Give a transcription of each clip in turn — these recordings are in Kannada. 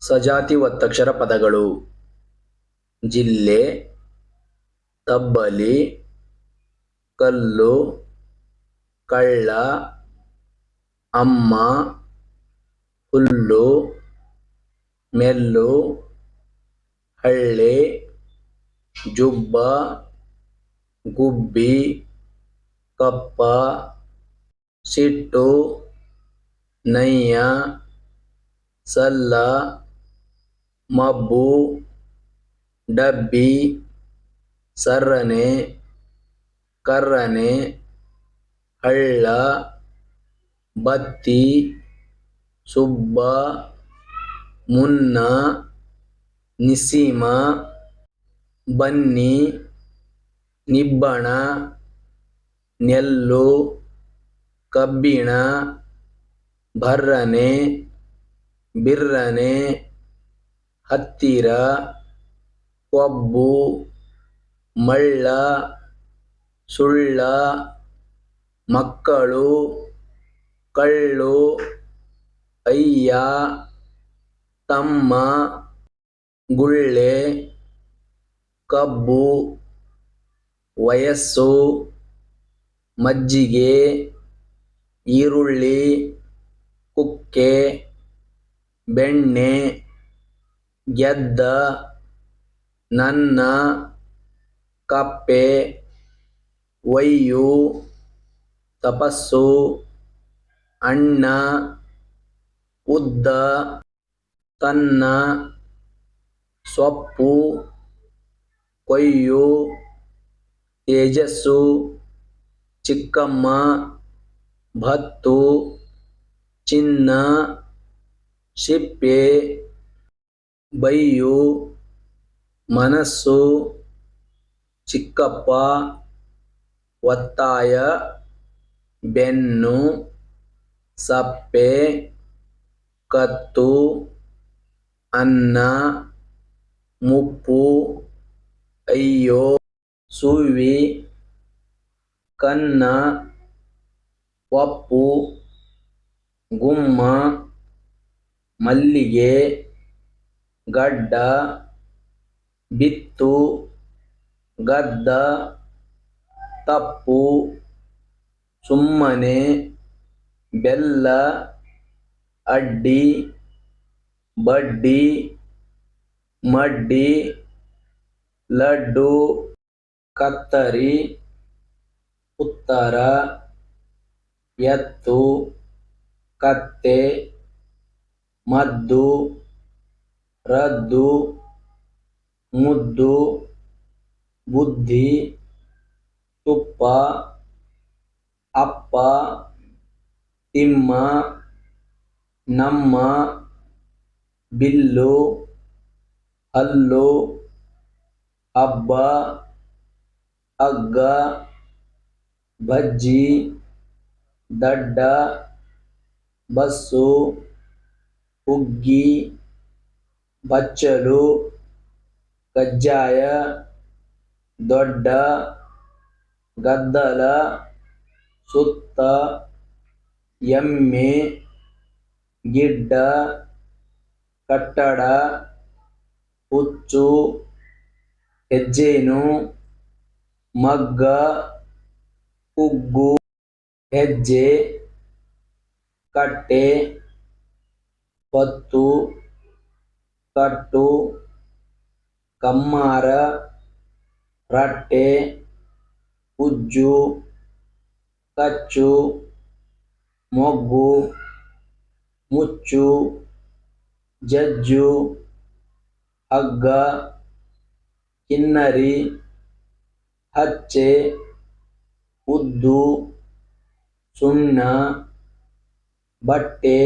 ಸಜಾತಿ ಒತ್ತಕ್ಷರ ಪದಗಳು. ಜಿಲ್ಲೆ, ತಬ್ಬಲಿ, ಕಲ್ಲು, ಕಳ್ಳ, ಅಮ್ಮ, ಹುಲ್ಲು ಮೆಲ್ಲು ಹಳ್ಳಿ, ಜುಬ್ಬ, ಗುಬ್ಬಿ, ಕಪ್ಪ, ಸಿಟ್ಟು, ನಯ್ಯ, ಸಲ್ಲ ಮಬ್ಬು, ಡಬ್ಬಿ, ಸರ್ರನೆ, ಕರ್ರನೆ, ಹಳ್ಳ, ಬತ್ತಿ, ಸುಬ್ಬ, ಮುನ್ನ ನಿಸ್ಸೀಮ ಬನ್ನಿ, ನಿಬ್ಬಣ, ನೆಲ್ಲು, ಕಬ್ಬಿಣ, ಭರ್ರನೆ, ಬಿರ್ರನೆ ಹತ್ತಿರ ಕೊಬ್ಬು ಮಳ್ಳ, ಸುಳ್ಳ, ಮಕ್ಕಳು, ಕಳ್ಳು, ಅಯ್ಯ, ತಮ್ಮ, ಗುಳ್ಳೆ, ಕಬ್ಬು, ವಯಸ್ಸು, ಮಜ್ಜಿಗೆ, ಈರುಳ್ಳಿ, ಕುಕ್ಕೆ, ಬೆಣ್ಣೆ ಗೆದ್ದ ನನ್ನ ಕಪ್ಪೆ ಒಯ್ಯು ತಪಸ್ಸು ಅಣ್ಣ ಉದ್ದ ತನ್ನ ಸೊಪ್ಪು ಕೊಯ್ಯು ತೇಜಸ್ಸು ಚಿಕ್ಕಮ್ಮ ಭತ್ತು ಚಿನ್ನ ಸಿಪ್ಪೆ ಬೈಯು, ಮನಸ್ಸು, ಚಿಕ್ಕಪ್ಪ, ಒತ್ತಾಯ, ಬೆನ್ನು, ಸಪ್ಪೆ, ಕತ್ತು, ಅನ್ನ, ಮುಪ್ಪು, ಅಯ್ಯೋ ಸುವಿ ಕನ್ನ, ಒಪ್ಪು, ಗುಮ್ಮ, ಮಲ್ಲಿಗೆ ಗಡ್ಡ, ಬಿತ್ತು, ಗದ್ದ, ತಪ್ಪು, ಸುಮ್ಮನೆ, ಬೆಲ್ಲ, ಅಡ್ಡಿ, ಬಡ್ಡಿ, ಮಡ್ಡಿ, ಲಡ್ಡು, ಕತ್ತರಿ, ಉತ್ತರ, ಎತ್ತು, ಕತ್ತೆ, ಮದ್ದು ರದ್ದು, ಮುದ್ದು, ಬುದ್ಧಿ, ತುಪ್ಪ, ಅಪ್ಪ, ತಿಮ್ಮ, ನಮ್ಮ, ಬಿಲ್ಲು, ಹಲ್ಲು, ಹಬ್ಬ, ಹಗ್ಗ, ಬಜ್ಜಿ, ದಡ್ಡ, ಬಸ್ಸು, ಹುಗ್ಗಿ. ಬಚ್ಚಲು, ಕಜ್ಜಾಯ, ದೊಡ್ಡ, ಗದ್ದಲ, ಸುತ್ತ, ಎಮ್ಮೆ, ಗಿಡ್ಡ, ಕಟ್ಟಡ, ಹುಚ್ಚು, ಹೆಜ್ಜೇನು, ಮಗ್ಗ, ಕುಗ್ಗು, ಹೆಜ್ಜೆ, ಕಟ್ಟೆ ಹೊತ್ತು ಕಟ್ಟು ಕಮ್ಮಾರ, ರಟ್ಟೆ, ಉಜ್ಜು, ಕಚ್ಚು, ಮೊಗ್ಗು, ಮುಚ್ಚು, ಜಜ್ಜು, ಹಗ್ಗ, ಕಿನ್ನರಿ, ಹಚ್ಚೆ, ಉದ್ದು, ಸುಣ್ಣ, ಬಟ್ಟೆ,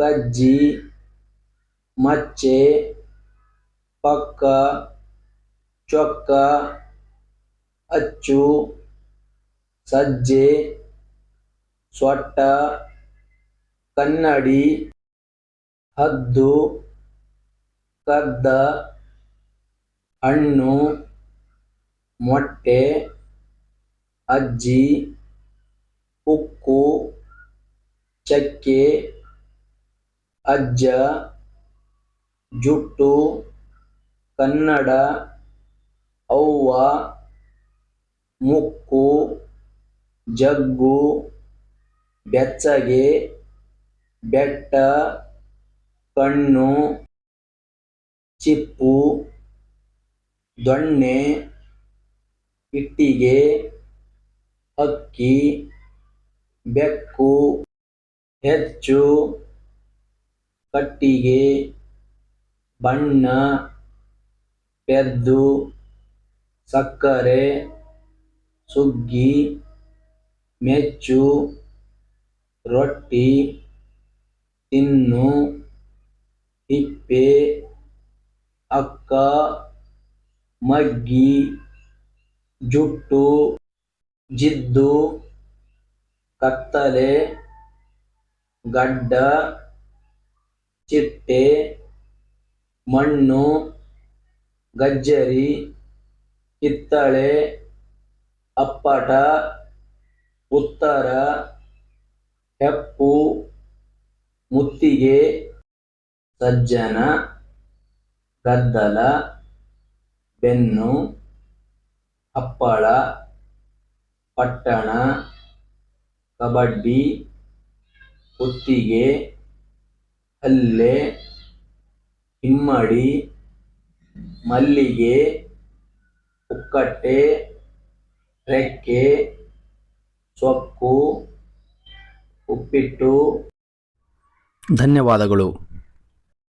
ಕಜ್ಜಿ ಮಚ್ಚೆ, ಪಕ್ಕ, ಚೊಕ್ಕ, ಅಚ್ಚು, ಸಜ್ಜೆ, ಸೊಟ್ಟ, ಕನ್ನಡಿ, ಹದ್ದು, ಕದ್ದ, ಹಣ್ಣು, ಮೊಟ್ಟೆ, ಅಜ್ಜಿ, ಉಕ್ಕು, ಚಕ್ಕೆ, ಅಜ್ಜ ಜುಟ್ಟು, ಕನ್ನಡ, ಅವ್ವ, ಮುಕ್ಕು, ಜಗ್ಗು, ಬೆಚ್ಚಗೆ, ಬೆಟ್ಟ, ಕಣ್ಣು, ಚಿಪ್ಪು, ದೊಣ್ಣೆ, ಇಟ್ಟಿಗೆ, ಅಕ್ಕಿ, ಬೆಕ್ಕು, ಹೆಚ್ಚು, ಕಟ್ಟಿಗೆ ಬಣ್ಣ ಪೆದ್ದು ಸಕ್ಕರೆ, ಸುಗ್ಗಿ, ಮೆಚ್ಚು, ರೊಟ್ಟಿ, ತಿನ್ನು, ಹಿಪ್ಪೆ, ಅಕ್ಕ, ಮಗ್ಗಿ, ಜುಟ್ಟು, ಜಿದ್ದು, ಕತ್ತಲೆ, ಗಡ್ಡ, ಚಿಟ್ಟೆ. ಮಣ್ಣು, ಗಜ್ಜರಿ, ಕಿತ್ತಳೆ, ಅಪ್ಪಟ, ಉತ್ತರ, ಹೆಪ್ಪು, ಮುತ್ತಿಗೆ, ಸಜ್ಜನ, ಗದ್ದಲ, ಬೆನ್ನು ಹಪ್ಪಳ ಪಟ್ಟಣ, ಕಬಡ್ಡಿ, ಕುತ್ತಿಗೆ, ಹಲ್ಲೆ ಹಿಮ್ಮಡಿ ಮಲ್ಲಿಗೆ ಉಕ್ಕಟ್ಟೆ ರೆಕ್ಕೆ ಸೊಪ್ಪು ಉಪ್ಪಿಟ್ಟು. ಧನ್ಯವಾದಗಳು.